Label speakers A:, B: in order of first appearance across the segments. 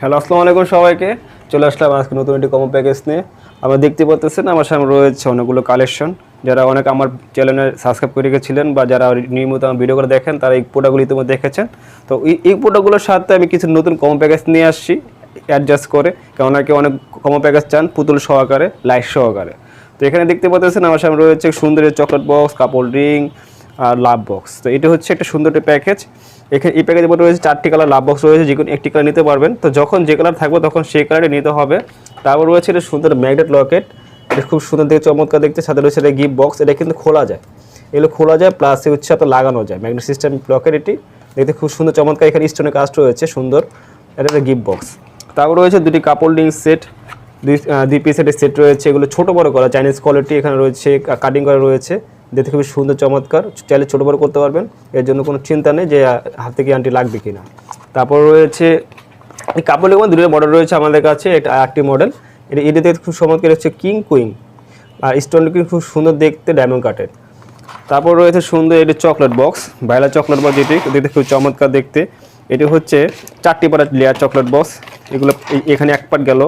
A: Hello, আসসালামু আলাইকুম সবাইকে। চলে আসলাম আজকে নতুন একটি কমো প্যাকেজ নিয়ে। আমরা দেখতে পাচ্ছেন আমার সামনে রয়েছে অনেকগুলো কালেকশন যারা অনেক আমার চ্যানেলে সাবস্ক্রাইব করে রেখেছিলেন বা যারা নিয়মিত আমার ভিডিও করে দেখেন, তারা এই প্রোডাক্টগুলি ইতিমধ্যে দেখেছেন। তো এই- প্রোডাক্টগুলোর সাথে আমি কিছু নতুন কমো প্যাকেজ নিয়ে আসছি অ্যাডজাস্ট করে। কারণ অনেকে অনেক কমো প্যাকেজ চান, পুতুল সহকারে লাইট সহকারে। তো এখানে দেখতে পাচ্ছেন আমার সামনে রয়েছে সুন্দরের চকলেট বক্স কাপড় রিং লাভ বক্স তো এটা হচ্ছে একটা সুন্দর একটা প্যাকেজ এখানে এই প্যাকেজের মধ্যে রয়েছে চারটি কালার লাভ বক্স রয়েছে যে কোনো একটি কালার নিতে পারবেন। তো যখন যে কালার থাকবে, তখন সেই কালারই নিতে হবে। তারপর রয়েছে এটা সুন্দর ম্যাগনেট লকেট এটা খুব সুন্দর দেখতে, চমৎকার দেখতে। সাথে রয়েছে এটা গিফট বক্স এটা কিন্তু খোলা যায়। এগুলো খোলা যায় প্লাস হচ্ছে আপনার লাগানো যায়। ম্যাগনেট সিস্টেম লকেট এটি। দেখতে খুব সুন্দর, চমৎকার। এখানে স্টোনের কাজ রয়েছে, সুন্দর। এটা একটা গিফট বক্স তারপর রয়েছে দুটি কাপড় লিঙ্ক সেট দুই দুই পিসের সেট রয়েছে। এগুলো ছোটো বড় করা চাইনিজ কোয়ালিটি এখানে রয়েছে কাটিং করা রয়েছে। দেখতে খুবই সুন্দর, চমৎকার। চাইলে ছোটো বড় করতে পারবেন। এর জন্য কোনো চিন্তা নেই যে হাতে কি আন্টি লাগবে কিনা। তারপর রয়েছে, এই কাপড়ের মধ্যে দুটো মডেল রয়েছে আমাদের কাছে। এটা একটি মডেল এটা এটা দেখতে খুব চমৎকার হচ্ছে কিং কুইং আর স্টোন কিন্তু খুব সুন্দর দেখতে ডায়মন্ড কাটের তারপর রয়েছে সুন্দর এটি চকলেট বক্স ভাইলা চকলেট বক্স যেটি দেখতে খুব চমৎকার দেখতে। এটি হচ্ছে চারটি পার্ট লেয়ার চকলেট বক্স এগুলো এখানে এক পার্ট গেল,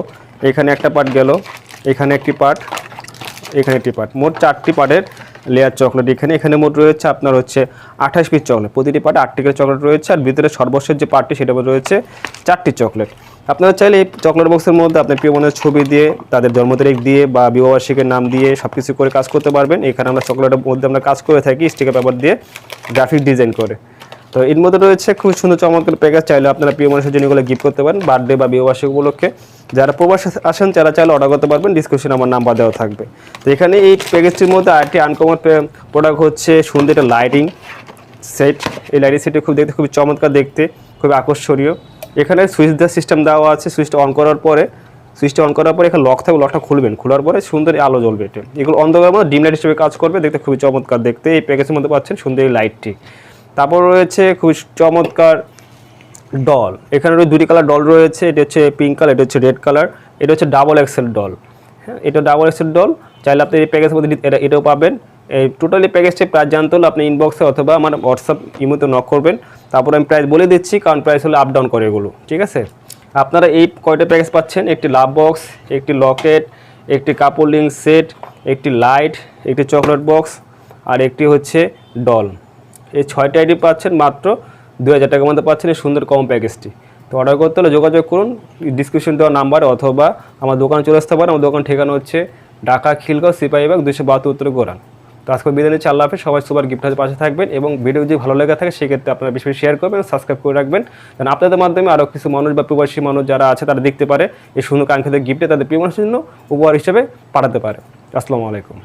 A: এখানে একটা পার্ট গেল, এখানে একটি পার্ট এখানে একটি পার্ট মোট চারটি পার্টের লেয়ার চকলেট এখানে এখানে মোট রয়েছে আপনার হচ্ছে আঠাশ পিস চকলেট প্রতিটি পার্টে আটটি করে চকলেট রয়েছে আর ভিতরে সর্বশেষ যে পার্টটি সেটা রয়েছে চারটি চকলেট আপনারা চাইলে এই চকলেট বক্সের মধ্যে আপনার প্রিয় মনের ছবি দিয়ে, তাদের জন্ম তারিখ দিয়ে বা বিবাহবার্ষিকের নাম দিয়ে সব কিছু করে কাজ করতে পারবেন। এখানে আমরা চকলেটের মধ্যে আমরা কাজ করে থাকি স্টিকার পেপার দিয়ে গ্রাফিক ডিজাইন করে। তো এর মধ্যে রয়েছে খুব সুন্দর চমৎকার প্যাকেজ চাইলে আপনারা প্রিয় মানুষের জন্য এগুলো গিফট করতে পারেন বার্থডে বা বিবাহবার্ষিক উপলক্ষে। যারা প্রবাসে আসেন যারা চাইলে অর্ডার করতে পারবেন ডিসক্রিপশনে আমার নাম্বার দেওয়া থাকবে। তো এখানে এই প্যাকেজটির মধ্যে আরেকটি আনকমন প্রোডাক্ট হচ্ছে সুন্দর একটা লাইটিং সেট এই লাইটিং সেটটি খুব দেখতে, খুবই চমৎকার দেখতে, খুবই আকর্ষণীয়। এখানে সুইচ দেওয়ার সিস্টেম দেওয়া আছে সুইচটা অন করার পরে সুইচটা অন করার পরে এখানে লক থাকবে লকটা খুলবেন। খোলার পরে সুন্দর আলো জ্বলবে এটা। এগুলো অন্ধকারের মধ্যে ডিম লাইট হিসেবে কাজ করবে, দেখতে খুবই চমৎকার দেখতে। এই প্যাকেজের মধ্যে পাচ্ছেন সুন্দর এই লাইটটি তারপর রয়েছে খুবই চমৎকার ডল এখানে রয়েছে দুটি কালার ডল রয়েছে, এটা হচ্ছে পিঙ্ক কালার এটা হচ্ছে রেড কালার এটা হচ্ছে ডাবল এক্সেল ডল হ্যাঁ এটা ডাবল এক্সেল ডল চাইলে আপনি এই প্যাকেজের মধ্যে এটা এটাও পাবেন। এই টোটালি প্যাকেজটি প্রাইস জানতে হলে আপনি ইনবক্সে অথবা আমার হোয়াটসঅ্যাপ ইমোতে নক করবেন। তারপর আমি প্রাইস বলে দিচ্ছি, কারণ প্রাইস হলে আপ ডাউন করে এগুলো, ঠিক আছে? আপনারা এই কয়টা প্যাকেজ পাচ্ছেন? একটি লাভ বক্স একটি লকেট একটি কাপড় লিঙ্ক সেট একটি লাইট একটি চকলেট বক্স আর একটি হচ্ছে ডল এই ছয়টা আইডি পাচ্ছেন মাত্র দু হাজার টাকার মধ্যে পাচ্ছেন এই সুন্দর কম প্যাকেজটি। তো অর্ডার করতে হলে যোগাযোগ করুন ডিসক্রিপশন দেওয়া নাম্বার অথবা আমার দোকানে চলে আসতে পারেন। আমার দোকান ঠিকানা হচ্ছে ঢাকা, খিলগাঁও সিপাহীবাগ দুশো বাহাত্তর উত্তর গোরান তো আজকে বিদায় নিচ্ছি, আল্লাহ হাফেজ। সবাই সুপার গিফট হাতে পাশে থাকবেন এবং ভিডিও যদি ভালো লেগে থাকে, সেক্ষেত্রে আপনারা বেশি বেশি শেয়ার করবেন সাবস্ক্রাইব করে রাখবেন। কারণ আপনাদের মাধ্যমে আরও কিছু মানুষ বা প্রবাসী মানুষ যারা আছে, তারা দেখতে পারে এই সুন্দর কাঙ্ক্ষিত গিফটে তাদের প্রিয় মানুষের জন্য উপহার হিসেবে পাঠাতে পারে। আসসালামু আলাইকুম।